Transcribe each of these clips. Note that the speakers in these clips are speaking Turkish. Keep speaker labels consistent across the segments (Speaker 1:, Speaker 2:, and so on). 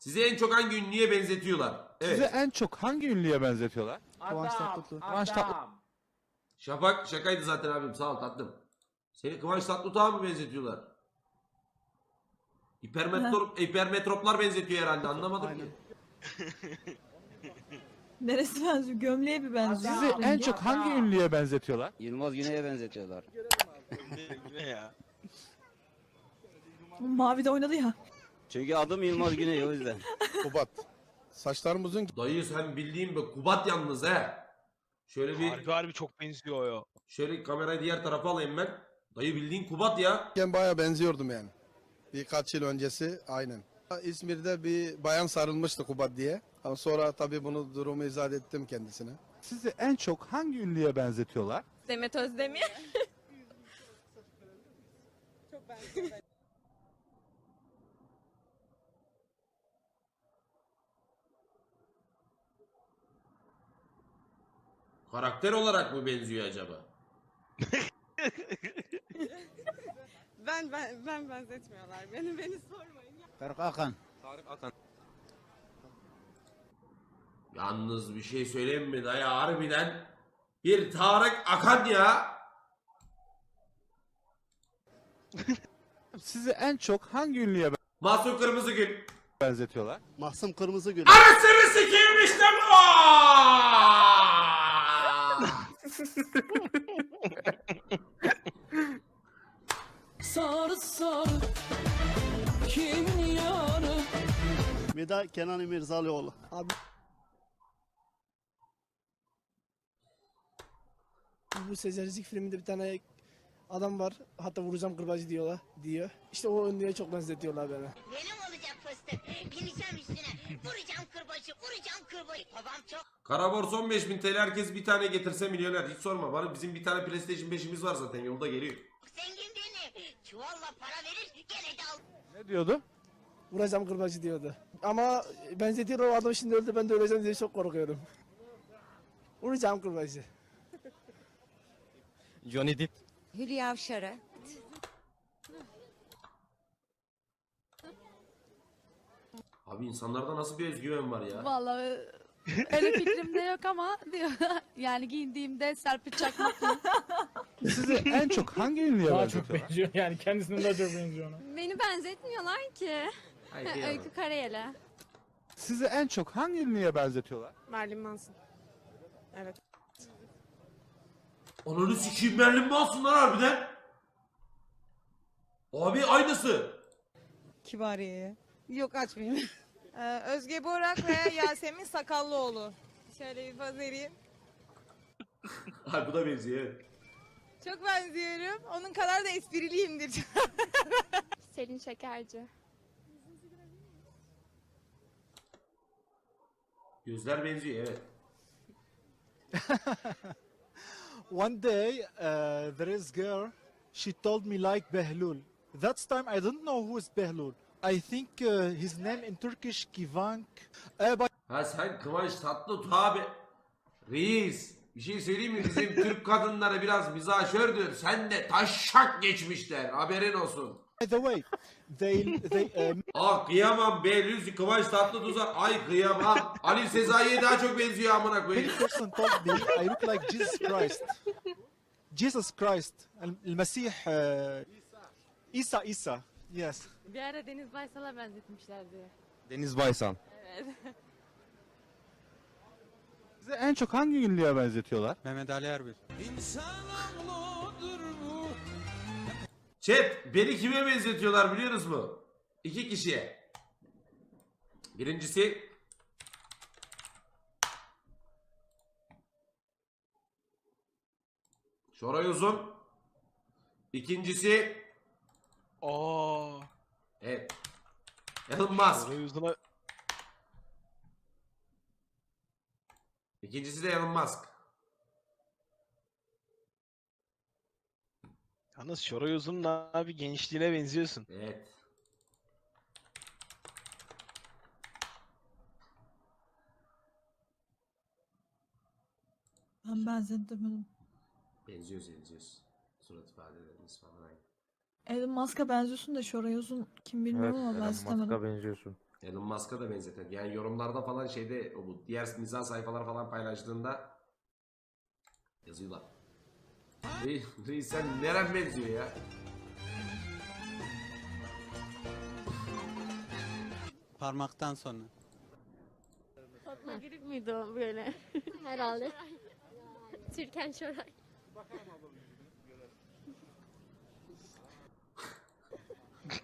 Speaker 1: Sizi en çok hangi ünlüye benzetiyorlar? Evet.
Speaker 2: Sizi en çok hangi ünlüye benzetiyorlar?
Speaker 3: Kıvanç Tatlıtuğ.
Speaker 2: Kıvanç Tatlı-
Speaker 4: adam.
Speaker 1: Şafak şakaydı zaten abim sağ ol tatlım. Seni Kıvanç Tatlıtuğ'a mı benzetiyorlar? Hipermetrop, hipermetroplar benzetiyor herhalde anlamadım
Speaker 3: Aynen.
Speaker 1: ki.
Speaker 5: Neresi benziyor? Gömleğe bir benziyor.
Speaker 2: Sizi en çok hangi ünlüye benzetiyorlar?
Speaker 6: Yılmaz Güney'e benzetiyorlar.
Speaker 7: Ne ya?
Speaker 5: Mavi de oynadı ya.
Speaker 6: Çünkü adım Yılmaz Güney o yüzden.
Speaker 3: Kubat. Saçlarım uzun
Speaker 1: Dayı sen bildiğin be Kubat yalnız he. Şöyle bir
Speaker 7: Harbi harbi çok benziyor ya.
Speaker 1: şöyle kamerayı diğer tarafa alayım ben. Dayı bildiğin Kubat ya.
Speaker 3: iken baya benziyordum yani. Birkaç yıl öncesi aynen. İzmir'de bir bayan sarılmıştı Kubat diye. Ama sonra tabii bunu durumu izah ettim kendisine.
Speaker 2: Sizi en çok hangi ünlüye benzetiyorlar?
Speaker 5: Demet Özdemir.
Speaker 1: Karakter olarak mı benziyor acaba?
Speaker 8: Ben ben ben benzetmiyorlar. Beni beni sormayın.
Speaker 6: Tarık Akan.
Speaker 1: Yalnız bir şey söyleyeyim mi dayı harbiden bir Tarık Akan ya.
Speaker 2: Sizi en çok hangi ünlüye
Speaker 1: Mahsun Kırmızıgül.
Speaker 2: benzetiyorlar?
Speaker 3: Mahsum Kırmızıgül.
Speaker 1: Anasını sikeyim işte bu.
Speaker 9: Sarı sarı kimin yarı
Speaker 3: Mida Kenan İmirzalıoğlu.
Speaker 10: Bu Sezercik filminde bir tane adam var. Hatta vuracağım kırbacı diyorlar diyor. İşte o ünlüye çok benzetiyorlar beni.
Speaker 11: Benim olacak fıstık. Bineceğim. Vuracağım kırbacı, vuracağım kırbacı. Babam çok
Speaker 1: Karabors 15.000 TL herkes bir tane getirse milyoner. Hiç sorma. Bana bizim bir tane PlayStation 5'imiz var zaten yolda geliyor.
Speaker 11: zengin benim. Çuvalla para verir gene de al.
Speaker 2: Ne diyordu?
Speaker 10: Vuracağım kırbacı diyordu. Ama benzetiyor o adam şimdi öldü ben de öleceğim diye çok korkuyorum. Vuracağım kırbacı.
Speaker 2: Johnny Depp.
Speaker 8: Hülya Avşar'a.
Speaker 1: Abi insanlarda nasıl bir özgüven var ya?
Speaker 9: Vallahi öyle fikrim de yok ama diyor. yani giyindiğimde Serpil Çakmak'la.
Speaker 2: Sizi en çok hangi ünlüye
Speaker 4: Daha çok
Speaker 2: benzetiyorlar?
Speaker 4: benziyor yani kendisine daha çok benziyor ona.
Speaker 9: Beni benzetmiyorlar ki. Öykü Karayel'e.
Speaker 2: Sizi en çok hangi ünlüye benzetiyorlar?
Speaker 8: Marilyn Manson. Evet.
Speaker 1: Ananı sikeyim Merlin Manson lan harbiden. Abi aynısı.
Speaker 8: Kibariye. Yok açmayayım. Ee, Özge Borak ve Yasemin Sakallıoğlu. Şöyle bir poz vereyim.
Speaker 1: Abi bu da benziyor evet.
Speaker 8: Çok benziyorum. Onun kadar da espriliyimdir.
Speaker 9: Selin Şekerci.
Speaker 1: Gözler benziyor evet.
Speaker 12: One day, uh, there is girl. She told me like Behlul. That time I didn't know who is Behlul. I think uh, his name in Turkish Kivank. Uh, but
Speaker 1: Ha sen Kıvanç Tatlıtuğ abi. Reis. Bir şey söyleyeyim mi? Bizim Türk kadınları biraz mizahşördür. Sen de taşşak geçmişler. Haberin olsun.
Speaker 12: by the way, they they uh,
Speaker 1: Ah kıyamam Behlül Kıvanç Tatlıtuğ'a. Ay kıyamam. Ali Sezai'ye daha çok benziyor amına koyayım.
Speaker 12: many person told me I look like Jesus Christ. Jesus Christ, Al Masih, uh, Isa Isa. Yes.
Speaker 9: Bir ara Deniz Baysal'a benzetmişlerdi.
Speaker 2: Deniz Baysal. Sizi en çok hangi ünlüye benzetiyorlar?
Speaker 6: Mehmet Ali Erbil.
Speaker 1: Chat beni kime benzetiyorlar biliyorsunuz mu? İki kişiye. Birincisi Şoray Uzun. İkincisi
Speaker 7: Aa.
Speaker 1: Evet. Elon Musk.
Speaker 7: Yüzüne
Speaker 1: İkincisi de Elon Musk.
Speaker 7: Yalnız Şoray Uzun'un abi gençliğine benziyorsun.
Speaker 1: Evet.
Speaker 5: Ben benzetemedim.
Speaker 1: Benziyoruz benziyoruz. Surat ifadelerimiz falan aynı.
Speaker 5: Elon Musk'a benziyorsun da Şoray Uzun kim bilmiyorum ama benzetemedim.
Speaker 2: benziyorsun.
Speaker 1: Elon Musk'a da benzeten. Yani yorumlarda falan şeyde o bu diğer mizah sayfalar falan paylaştığında yazıyorlar. Reis, reis sen neren benziyor ya?
Speaker 6: Parmaktan sonra.
Speaker 11: Fatma Girik miydi o böyle? Herhalde. Türkan Şoray.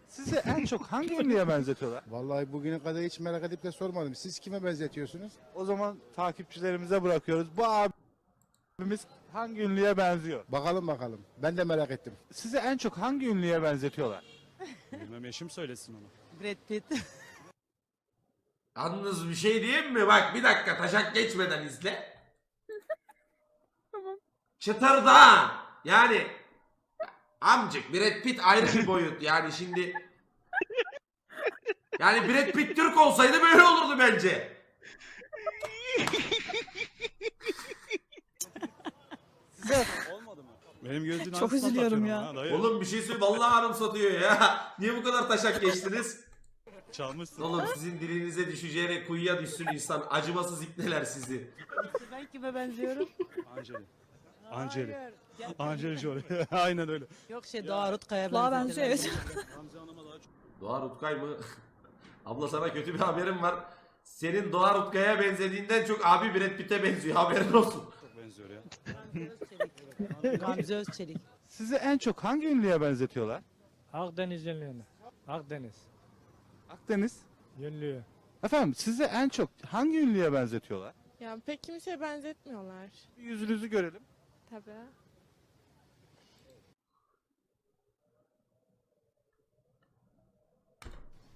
Speaker 2: Sizi en çok hangi ünlüye benzetiyorlar?
Speaker 12: Vallahi bugüne kadar hiç merak edip de sormadım. Siz kime benzetiyorsunuz?
Speaker 2: O zaman takipçilerimize bırakıyoruz. Bu abimiz hangi ünlüye benziyor?
Speaker 12: Bakalım bakalım. Ben de merak ettim.
Speaker 2: Sizi en çok hangi ünlüye benzetiyorlar?
Speaker 6: Bilmem eşim söylesin onu.
Speaker 8: Brad Pitt.
Speaker 1: Yalnız bir şey diyeyim mi? Bak bir dakika taşak geçmeden izle. tamam. Çıtırdı ha. Yani amcık Brad Pitt ayrı bir boyut. Yani şimdi yani Brad Pitt Türk olsaydı böyle olurdu bence.
Speaker 6: Olmadı mı?
Speaker 2: Benim gözün
Speaker 5: Çok üzülüyorum ya.
Speaker 1: Oğlum bir şey söyle vallahi hanım satıyor ya. Niye bu kadar taşak geçtiniz?
Speaker 2: Çalmışsın.
Speaker 1: Oğlum sizin dilinize düşeceğine kuyuya düşsün insan. Acımasız ipneler sizi.
Speaker 8: Ben kime benziyorum?
Speaker 2: Angeli. Angeli. Angeli Jolie. Aynen öyle.
Speaker 8: Yok şey Doğa Rutkaya
Speaker 5: Kulağa benziyor evet.
Speaker 1: Doğa Rutkay mı? Abla sana kötü bir haberim var. Senin Doğa Rutkay'a benzediğinden çok abi Brad Pitt'e benziyor. Haberin olsun.
Speaker 2: Çok benziyor ya.
Speaker 8: Gamze Özçelik.
Speaker 2: Sizi en çok hangi ünlüye benzetiyorlar?
Speaker 4: Akdeniz yönlüğüne. Akdeniz.
Speaker 2: Akdeniz.
Speaker 4: Yönlüğü.
Speaker 2: Efendim sizi en çok hangi ünlüye benzetiyorlar?
Speaker 8: Ya pek kimseye benzetmiyorlar.
Speaker 2: Bir yüzünüzü görelim.
Speaker 8: Tabii.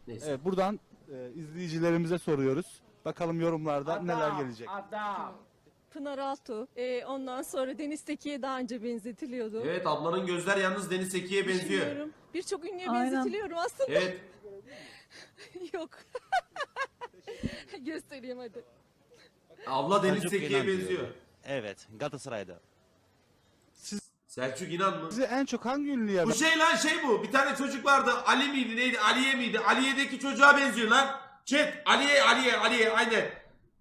Speaker 1: Neyse.
Speaker 2: Evet buradan e, izleyicilerimize soruyoruz. Bakalım yorumlarda neler gelecek.
Speaker 5: Pınar Altuğ. Ee, ondan sonra Deniz Tekin'e daha önce benzetiliyordu.
Speaker 1: Evet ablanın gözler yalnız Deniz Seki'ye benziyor.
Speaker 5: Düşünüyorum. Birçok ünlüye
Speaker 9: Aynen.
Speaker 5: benzetiliyorum aslında.
Speaker 1: Evet.
Speaker 5: Yok. Göstereyim hadi.
Speaker 1: Abla Deniz
Speaker 6: Selçuk
Speaker 1: Seki'ye
Speaker 6: İnan diyor.
Speaker 1: benziyor.
Speaker 6: Evet. Galatasaray'da.
Speaker 1: Selçuk İnan mı?
Speaker 2: Sizi en çok hangi ünlüye
Speaker 1: Bu şey lan şey bu. Bir tane çocuk vardı. Ali miydi neydi? Aliye miydi? Aliye'deki çocuğa benziyor lan. Chat. Aliye, Aliye, Aliye. Aynen.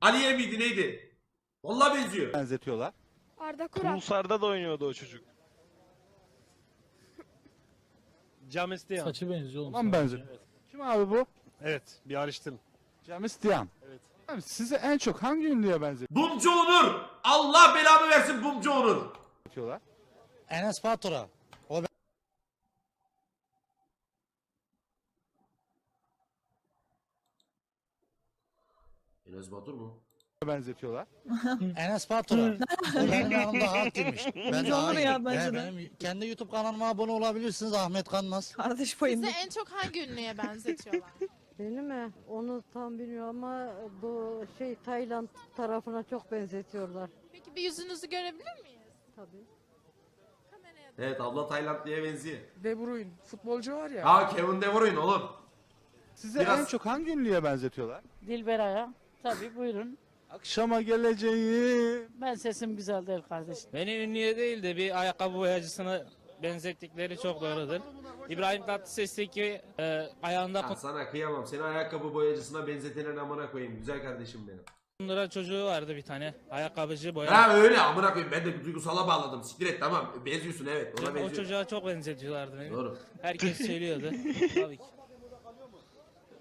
Speaker 1: Aliye miydi neydi? Vallahi benziyor.
Speaker 2: benzetiyorlar?
Speaker 5: Arda Kural.
Speaker 7: Pulsar'da da oynuyordu o çocuk. Cam isteyen.
Speaker 4: Saçı benziyor oğlum.
Speaker 2: Tamam benziyor. Kim abi bu?
Speaker 7: Evet. Bir araştırın.
Speaker 2: James Dian.
Speaker 7: Evet.
Speaker 2: Abi sizi en çok hangi ünlüye
Speaker 1: Bumcu Onur. Allah belamı versin Bumcu Onur.
Speaker 2: benzetiyorlar?
Speaker 12: Enes Batur'a.
Speaker 1: Enes Batur mu?
Speaker 2: Benzetiyorlar.
Speaker 12: Enes Batur'a. o benim yanımda halt demiş. Ben
Speaker 5: Bence olur ya, bence de.
Speaker 12: benim kendi YouTube kanalıma abone olabilirsiniz Ahmet Kanmaz.
Speaker 5: Kardeş payında.
Speaker 9: en çok hangi ünlüye benzetiyorlar?
Speaker 8: Beni mi? Onu tam bilmiyorum ama bu şey Tayland tarafına çok benzetiyorlar.
Speaker 9: Peki bir yüzünüzü görebilir miyiz?
Speaker 8: Tabii.
Speaker 1: Evet abla Taylandlı'ya benziyor.
Speaker 10: De Bruyne futbolcu var ya.
Speaker 1: Ha Kevin De Bruyne oğlum.
Speaker 2: Sizi
Speaker 1: Biraz-
Speaker 2: en çok hangi ünlüye benzetiyorlar?
Speaker 8: Dilberay'a. Tabii buyurun.
Speaker 2: Akşama geleceğim.
Speaker 8: Ben sesim güzel değil kardeşim.
Speaker 4: Beni ünlüye değil de bir ayakkabı boyacısına benzettikleri çok doğrudur. İbrahim Tatlıses'teki e, ayağında
Speaker 1: Ya sana kıyamam. Seni ayakkabı boyacısına benzetenin amına koyayım. Güzel kardeşim benim.
Speaker 4: Kundura çocuğu vardı bir tane. Ayakkabıcı boya.
Speaker 1: Ha öyle amına koyayım. Ben de duygusala bağladım. Siktir et tamam. Benziyorsun evet. Ona
Speaker 4: o
Speaker 1: benziyor.
Speaker 4: çocuğa çok benzetiyorlardı beni.
Speaker 1: Doğru.
Speaker 4: Herkes söylüyordu. Tabii ki.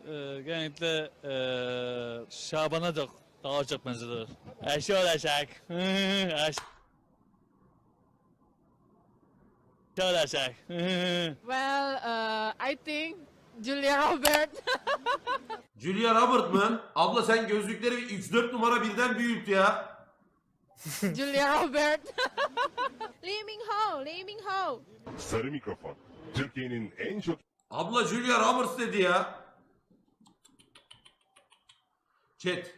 Speaker 4: Ee, genellikle ee, Şaban'a da daha çok benziyor. Eşi olacak. Eşi olacak.
Speaker 9: Well, uh, I think Julia Robert.
Speaker 1: Julia Robert mı? Abla sen gözlükleri 3-4 numara birden büyüt ya.
Speaker 9: Julia Robert. Lee Min Ho, Lee Min Ho.
Speaker 13: Sarı Mikrofon. Türkiye'nin en çok
Speaker 1: Abla Julia Roberts dedi ya. Chat.